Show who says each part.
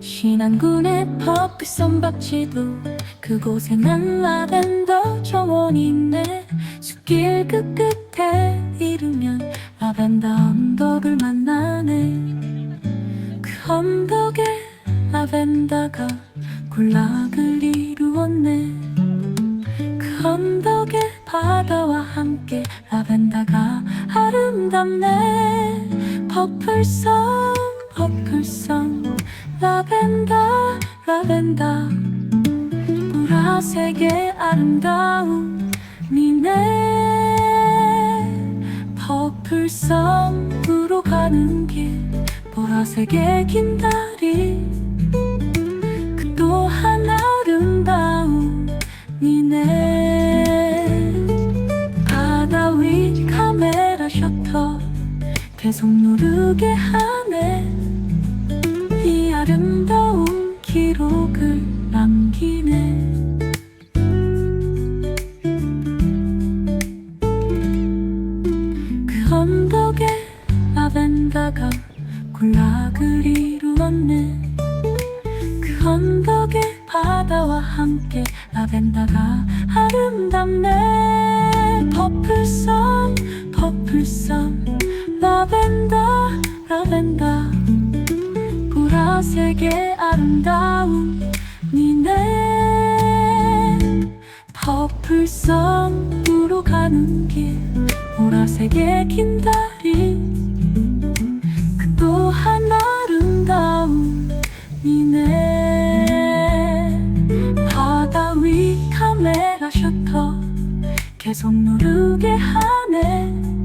Speaker 1: 신안군의 퍼피 선박지도 그곳에 난 라벤더 정원이 있네. 숲길 끝끝에 이르면 라벤더 언덕을 만나네. 그 언덕에 라벤더가 군락을 이루었네. 그 언덕에 바다와 함께 라벤더가 아름답네. 퍼플선 퍼플선 라벤더 라벤더. 보라색의 아름다운 니네. 퍼플 섬으로 가는 길 보라색의 긴 다리. 그 또한 아름다운 니네. 바다 위 카메라 셔터 계속 누르게 하네. 이 아름다운 기록을 남기네. 그 언덕에 라벤더가 군락을 이루었네. 그 언덕에 바다와 함께 라벤더가 아름답네. 퍼플선 퍼플선 라벤더 라벤더 보라색의 아름다운 니네 퍼플섬으로 가는 길 보라색의 긴 다리 그 또한 아름다운 니네 바다 위 카메라 셔터 계속 누르게 하네